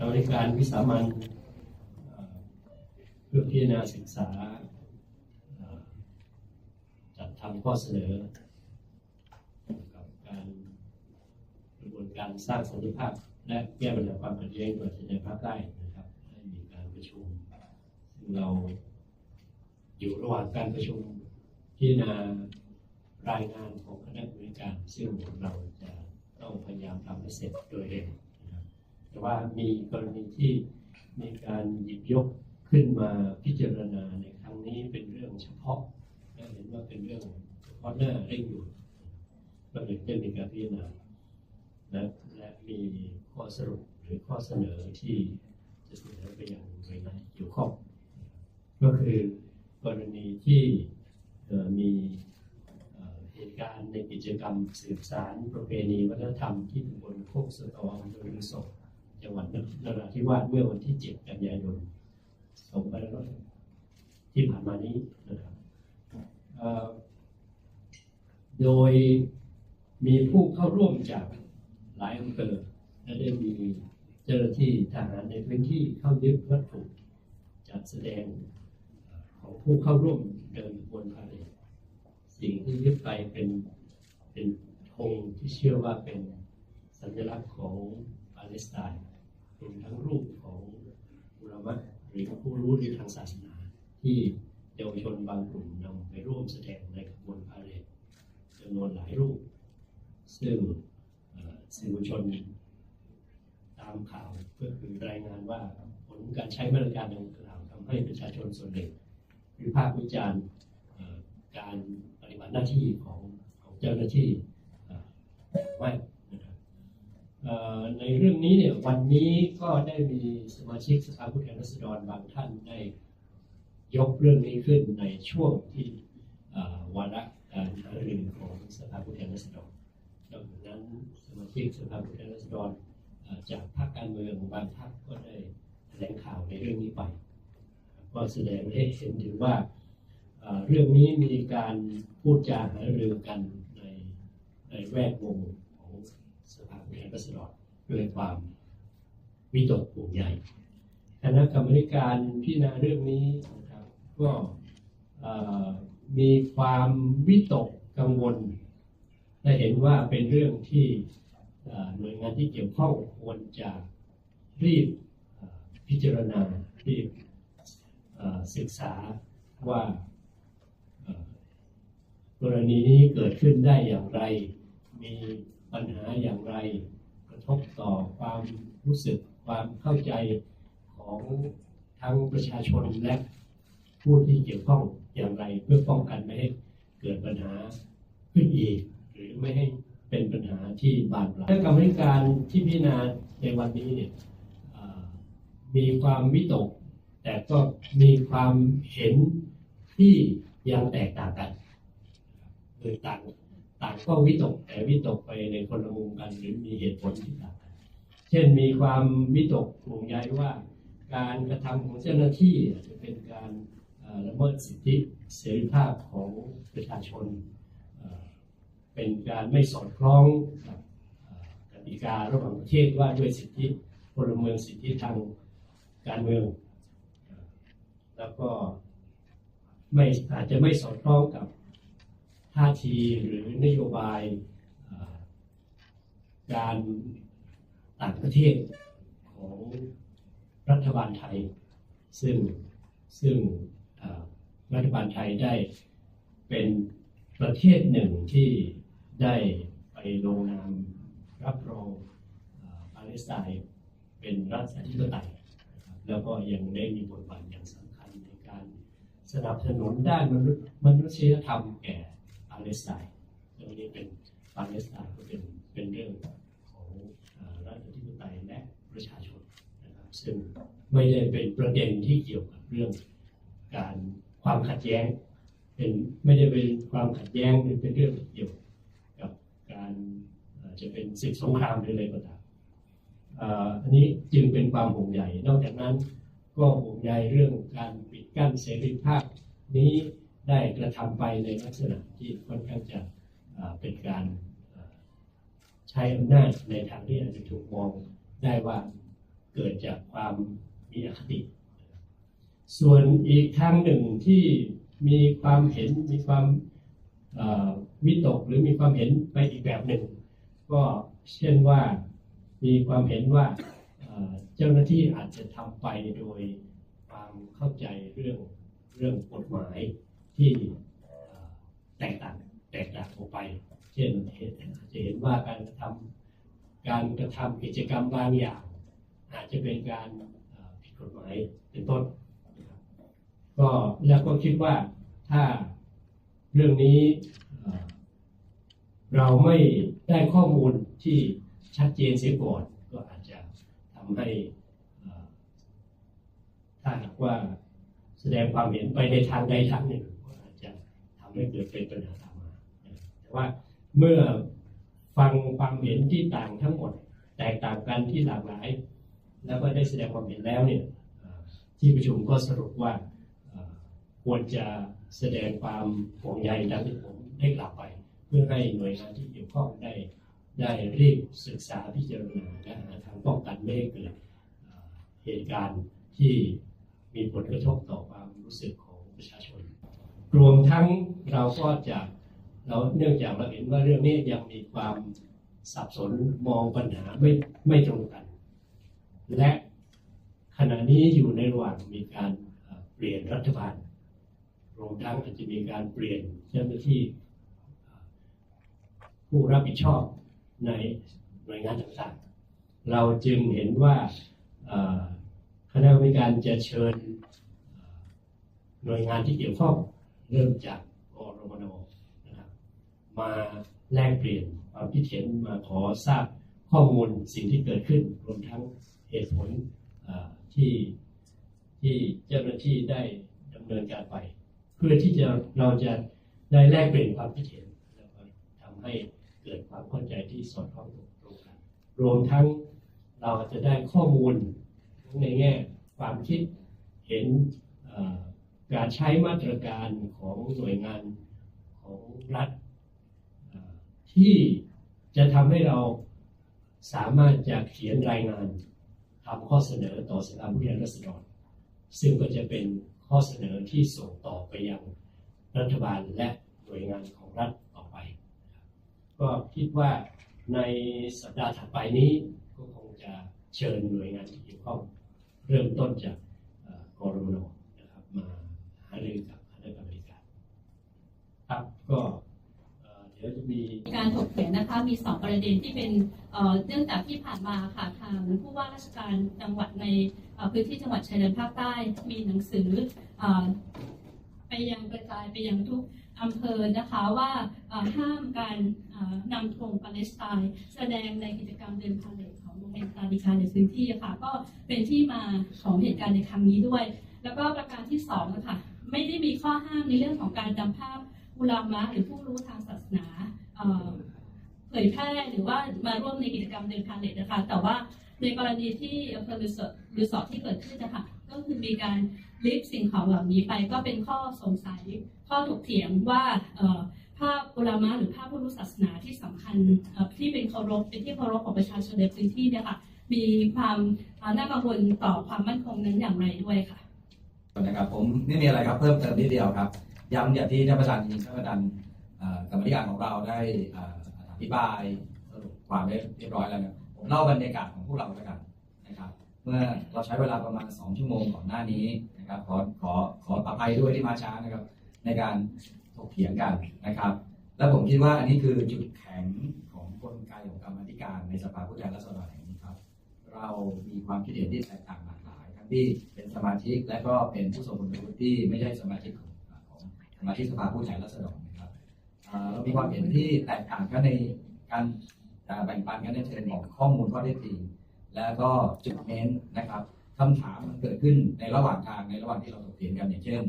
เราในการวิสามันเพื่อพิจารณาศึกษาจัดทำข้อเสนอกับการกระบวนการสร้างสันติภาพ และแก้ปัญหาความขัดแย้งโดยสันภาพได้นะครับได้มีการประชุม ซึ่งเราอยู่ระหว่างการประชุมพิจารณารายงานของคณะกรรมการซึ่งเราจะต้องพยายามทำให้เสร็จโดยเร็ว แต่ว่ามีกรณีที่มีการหยิบยกขึ้นมาพิจารณาในครั้งนี้เป็นเรื่องเฉพาะและเห็นว่าเป็นเรื่องเฉพาะหน้าเร่งด่วนก็เลยได้มีการพิจารณาและและมีข้อสรุปหรือข้อเสนอที่จะเสนอไปยังหน่วยงานเกี่ยวข้องก็คือกรณีที่มีเหตุการณ์ในกิจกรรมสืบสารประเพณีวัฒนธรรมที่ตำบลโคกสะตออำเภอฤศก จังหวัดนราธิวาสเมื่อวันที่ 7 กันยายน2500ที่ผ่านมานี้นะครับโดยมีผู้เข้าร่วมจากหลายอำเภอและได้มีเจ้าหน้าที่ทหารในพื้นที่เข้ายึดวัตถุจัดแสดงของผู้เข้าร่วมเดินบวนพาเหรดสิ่งที่ยึดไปเป็นเป็นธงที่เชื่อว่าเป็นสัญลักษณ์ของปาเลสไตน์ เป็นทั้งรูปของอุลามะหรือผู้รู้ในทางศาสนา ที่เยาวชนบางกลุ่มนำไปร่วมแสดงในขบวนพาเหรดจำนวนหลายรูป ซึ่งสื่อมวลชนตามข่าวก็คือรายงานว่าผลการใช้มาตรการดังกล่าวทำให้ประชาชนส่วนหนึ่งวิพากษ์วิจารณ์การปฏิบัติหน้าที่ของของเจ้าหน้าที่ไม่ ในเรื่องนี้เนี่ยวันนี้ก็ได้มีสมาชิกสภาผู้แทนราษฎรบางท่านได้ยกเรื่องนี้ขึ้นในช่วงที่วาระการหารือของสภาผู้แทนราษฎรนอกจากนั้นสมาชิกสภาผู้แทนราษฎรจากพรรคการเมืองบางพรรคก็ได้แถลงข่าวในเรื่องนี้ไป ก็แสดงให้เห็นถึงว่าเอ่อเรื่องนี้มีการพูดจาหารือกันในในแวดวงของสภาผู้แทน ราษฎรด้วยความวิตกห่วงใยคณะกรรมการพิจารณาเรื่องนี้นะครับก็มีความวิตกกังวลและเห็นว่าเป็นเรื่องที่หน่วยงานที่เกี่ยวข้องควรจะรีบพิจารณารีบศึกษาว่ากรณีนี้เกิดขึ้นได้อย่างไร มีปัญหาอย่างไร ทบต่อความรู้สึกความเข้าใจของทั้งประชาชนและผู้ที่เกี่ยวข้องอย่างไรเพื่อป้องกันไม่ให้เกิดปัญหาขึ้นอีก หรือไม่ให้เป็นปัญหาที่บานปลายคณะกรรมการที่พิจารณาในวันนี้เนี่ยมีความวิตก แต่ก็มีความเห็นที่ยังแตกต่างกันคือต่าง ต่างก็วิตกแต่วิตกไปในคนละมุมกันหรือมีเหตุผลที่ต่างกันเช่นมีความวิตกห่วงใยว่า การกระทำของเจ้าหน้าที่จะเป็นการละเมิดสิทธิเสรีภาพของประชาชน เป็นการไม่สอดคล้องกับกติการะหว่างประเทศว่าด้วยสิทธิพลเมืองสิทธิทางการเมือง แล้วก็ไม่อาจจะไม่สอดคล้องกับ ท่าทีหรือนโยบายการต่างประเทศของรัฐบาลไทย ซึ่งซึ่งรัฐบาลไทยได้เป็นประเทศหนึ่งที่ได้ไปลงนามรับรองเอ่อปาเลสไตน์เป็นรัฐอธิปไตยแล้วก็ยังได้มีบทบาทอย่างสำคัญในการสนับสนุนด้านมนุษยธรรมแก่ เลสไตน์ตรงนี้เป็นปาเลสไตน์ก็เป็นเป็นเรื่องของรัฐอธิปไตยและประชาชนนะครับซึ่งไม่ได้เป็นประเด็นที่เกี่ยวกับเรื่องการความขัดแย้งเป็นไม่ได้เป็นความขัดแย้งเป็นเรื่องเกี่ยวกับการจะเป็นศึกสงครามหรืออะไรก็ตามอันนี้จึงเป็นความห่วงใยนอกจากนั้น ก็ห่วงใยเรื่องการปิดกั้นเสรีภาพนี้ ได้กระทำไปในลักษณะที่ค่อนข้างจะเป็นการใช้อำนาจในทางที่อาจจะถูกมองได้ว่าเกิดจากความมีอคติ ส่วนอีกทางหนึ่งที่มีความเห็นมีความวิตกหรือมีความเห็นไปอีกแบบหนึ่ง ก็เช่นว่ามีความเห็นว่าเจ้าหน้าที่อาจจะทำไปโดยความเข้าใจเรื่องเรื่องกฎหมาย ที่แตกต่างแตกต่างออกไป เช่นจะเห็นว่าการกระทำการกระทำกิจกรรมบางอย่าง อาจจะเป็นการผิดกฎหมายเป็นต้นก็แล้วก็คิดว่าถ้าเรื่องนี้เราไม่ได้ข้อมูลที่ชัดเจนเสียก่อนก็อาจจะทำให้ถ้าหากว่าแสดงความเห็นไปในทางใดทางหนึ่งำให้เกิดเป็นปัญหาตามมาแต่ว่าเมื่อฟังความเห็นที่ต่างทั้งหมด แตกต่างกันที่หลากหลาย แล้วก็ได้แสดงความเห็นแล้วเนี่ยที่ประชุมก็สรุปว่าควรจะแสดงความห่วงใยดังที่ผมได้กล่าวไป เพื่อให้หน่วยงานที่เกี่ยวข้องได้ได้รีบศึกษาพิจารณาและหาทางป้องกันไม่ให้เกิดเหตุการณ์ที่มีผลกระทบต่อความรู้สึกของประชาชน รวมทั้งเราก็จะเราเนื่องจากเราเห็นว่าเรื่องนี้ยังมีความสับสนมองปัญหาไม่ไม่ตรงกัน และขณะนี้อยู่ในระหว่างมีการเปลี่ยนรัฐบาลรวมทั้งอาจจะมีการเปลี่ยนเจ้าหน้าที่ผู้รับผิดชอบในหน่วยงานต่างๆ เราจึงเห็นว่าคณะกรรมการจะเชิญหน่วยงานที่เกี่ยวข้อง เริ่มจากกรมนนะครับมาแลกเปลี่ยนความคิดเห็นมาขอทราบข้อมูลสิ่งที่เกิดขึ้นรวมทั้งเหตุผลที่ที่เจ้าหน้าที่ได้ดำเนินการไป เพื่อที่จะเราจะได้แลกเปลี่ยนความคิดเห็นแล้วก็ทำให้เกิดความเข้าใจที่สอดคล้องตรงกัน รวมทั้งเราจะได้ข้อมูลทั้งในแง่ความคิดเห็น การใช้มาตรการของหน่วยงานของรัฐ ที่จะทำให้เราสามารถจะเขียนรายงานทำข้อเสนอต่อสภาผู้แทนราษฎรซึ่งก็จะเป็นข้อเสนอที่ส่งต่อไปยังรัฐบาลและหน่วยงานของรัฐต่อไป ก็คิดว่าในสัปดาห์ถัดไปนี้ก็คงจะเชิญหน่วยงานที่เกี่ยวข้อง เริ่มต้นจากกรมนนะครับมา หารือกับคณะกรรมการครับก็เอ่อเดี๋ยวจะมีการถกเถียงนะคะมีสองประเด็นที่เป็นเอ่อเนื่องจากที่ผ่านมาค่ะทางผู้ว่าราชการจังหวัดในเอ่อพื้นที่จังหวัดชายแดนภาคใต้มีหนังสือเอ่อไปยังกระจายไปยังทุกอำเภอนะคะว่าเอ่อห้ามการเอ่อนำธงปาเลสไตน์แสดงในกิจกรรมเดินพาเหรดของโรงเรียนตาดิคาในพื้นที่ค่ะก็เป็นที่มาของเหตุการณ์ในครั้งนี้ด้วย แล้วก็ประการที่สองนะคะ ไม่ได้มีข้อห้ามในเรื่องของการนำภาพอุลามะหรือผู้รู้ทางศาสนาเผยแพร่หรือว่ามาร่วมในกิจกรรมเดินพาเหรดนะคะ แต่ว่าในกรณีที่อำเภอรีสอร์ทรีสอร์ทที่เกิดขึ้นนะคะก็คือมีการลิฟต์สิ่งของเหล่านี้ไปก็เป็นข้อสงสัยข้อถกเถียงว่าภาพอุลามะหรือภาพผู้รู้ศาสนาที่สำคัญที่เป็นเคารพเป็นที่เคารพของประชาชนในพื้นที่เนี่ยค่ะมีความน่ากังวลต่อความมั่นคงนั้นอย่างไรด้วยค่ะ นะครับ ผมไม่มีอะไรครับเพิ่มเติมนิดเดียวครับ ย้ำอย่างที่ท่านประธานท่านประธานกรรมธิการของเราได้อธิบายสรุปความเรียบร้อยแล้วนะผมเล่าบรรยากาศของพวกเราแล้วกันนะครับ เมื่อเราใช้เวลาประมาณ 2 ชั่วโมงก่อนหน้านี้นะครับขอขอขออภัยด้วยที่มาช้านะครับ ในการถกเถียงกันนะครับ และผมคิดว่าอันนี้คือจุดแข็งของกลไกของกรรมธิการในสภาผู้แทนราษฎรแห่งนี้ครับ เรามีความคิดเห็นที่แตกต่างกหลาย ที่เป็นสมาชิก และก็เป็นผู้ทรงคุณวุฒิที่ไม่ใช่สมาชิกของของสมาชิกสภาผู้แทนราษฎรนะครับเรามีความเห็นที่แตกต่างกันในการแบ่งปันกันในเชิงของข้อมูลข้อเท็จจริงแล้วก็จุดเน้นนะครับคำถามมันเกิดขึ้นในระหว่างทางในระหว่างที่เราถกเถียงกันอย่างเช่น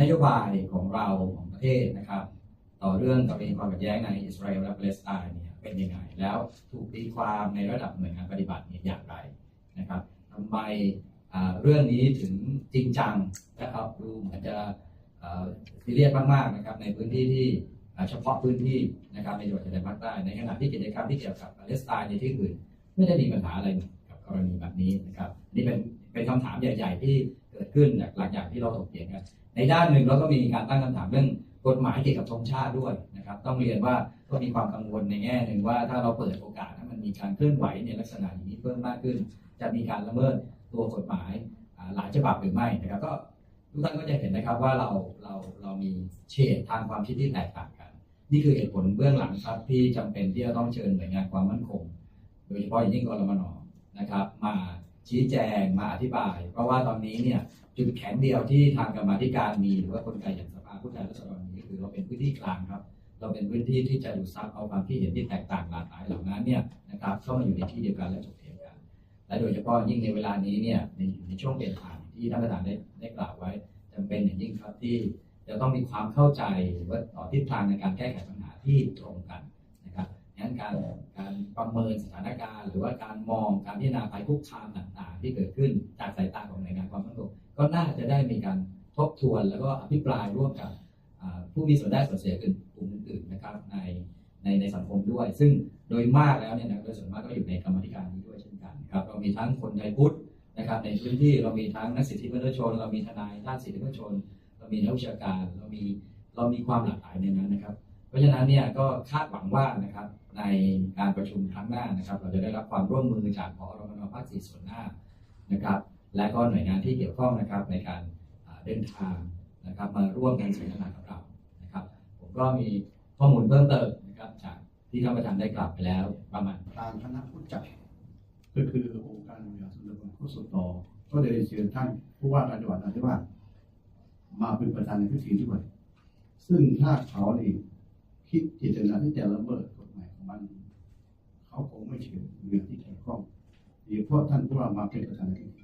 นโยบายของเราของประเทศนะครับ ต่อเรื่องกับเป็นความขัดแย้งในอิสราเอลและปาเลสไตน์เนี่ยเป็นยังไงแล้วถูกตีความในระดับหน่วยงานปฏิบัติเนี่ยอย่างไรนะครับ ทำไมเรื่องนี้ถึงจริงจังนะครับดูเหมือนจะซีเรียสมากๆนะครับในพื้นที่ที่เฉพาะพื้นที่นะครับในจังหวัดชายแดนภาคใต้ในขณะที่กิจกรรมที่เกี่ยวกับปาเลสไตน์ในที่อื่นไม่ได้มีปัญหาอะไรกับกรณีแบบนี้นะครับนี่เป็นเป็นคำถามใหญ่ ๆ ที่เกิดขึ้นจากหลังจากที่เราถกเถียงกันในด้านหนึ่งเราก็มีการตั้งคำถามเรื่องกฎหมายเกี่ยวกับธงชาติด้วยนะครับ ต้องเรียนว่าก็มีความกังวลในแง่หนึ่งว่าถ้าเราเปิดโอกาส มีการเคลื่อนไหวในลักษณะอย่างนี้เพิ่มมากขึ้น จะมีการละเมิดตัวกฎหมายหลายฉบับหรือไม่นะครับก็ทุกท่านก็จะเห็นนะครับว่าเราเราเรามีเฉดทางความคิดที่แตกต่างกัน นี่คือเหตุผลเบื้องหลังครับที่จำเป็นที่จะต้องเชิญหน่วยงานความมั่นคง โดยเฉพาะอย่างยิ่งกรมนนะครับ มาชี้แจงมาอธิบาย เพราะว่าตอนนี้เนี่ยจุดแข็งเดียวที่ทางกรรมธิการมีหรือว่ากลไกอย่างสภาผู้แทนราษฎรมีคือเราเป็นพื้นที่กลางครับ เราเป็นพื้นที่ที่จะดูดซับเอาความคิดเห็นที่แตกต่างหลากหลายเหล่านั้นเนี่ยนะครับเข้ามาอยู่ในที่เดียวกันและถกเถียงกัน และโดยเฉพาะยิ่งในเวลานี้เนี่ยในในช่วงเปลี่ยนผ่านที่ท่านประธานได้ได้กล่าวไว้จำเป็นอย่างยิ่งครับที่จะต้องมีความเข้าใจหรือว่าต่อทิศทางในการแก้ไขปัญหาที่ตรงกันนะครับงั้นการการประเมินสถานการณ์ หรือว่าการมองการพิจารณาภัยคุกคามต่างๆ ที่เกิดขึ้นจากสายตาของหน่วยงานความมั่นคงก็น่าจะได้มีการทบทวนแล้วก็อภิปรายร่วมกับผู้มีส่วนได้ส่วนเสียอื่นกลุ่มอื่นๆนะครับใน ในในสังคมด้วย ซึ่งโดยมากแล้วเนี่ยนะโดยส่วนมากก็อยู่ในกรรมธิการนี้ด้วยเช่นกันครับเรามีทั้งคนไทยพุทธนะครับในพื้นที่เรามีทั้งนักสิทธิมนุษยชน เรามีทนายด้านสิทธิมนุษยชน เรามีนักวิชาการเรามีเรามีความหลากหลายในนั้นนะครับ เพราะฉะนั้นเนี่ยก็คาดหวังว่านะครับในการประชุมครั้งหน้านะครับ เราจะได้รับความร่วมมือจากพอรมนภาคสี่ส่วนหน้านะครับ และก็หน่วยงานที่เกี่ยวข้องนะครับในการเดินทางนะครับมาร่วมกันสนทนากับเรานะครับ ผมก็มีข้อมูลเพิ่มเติม นะครับจากที่ท่านประธานได้กล่าวไปแล้วประมาณทางคณะผู้จัดก็คือองค์การบริหารส่วนตำบลโคสุตอก็เลยเชิญท่านผู้ว่าการจังหวัดนราธิวาสมาเป็นประธานในพิธีด้วย ซึ่งถ้าเขานี่คิดเจตนาที่จะละเมิดกฎหมายของมัน เขาคงไม่เชิญเรื่องที่เกี่ยวข้องโดยเฉพาะท่านผู้ว่ามาเป็นประธานในพิธี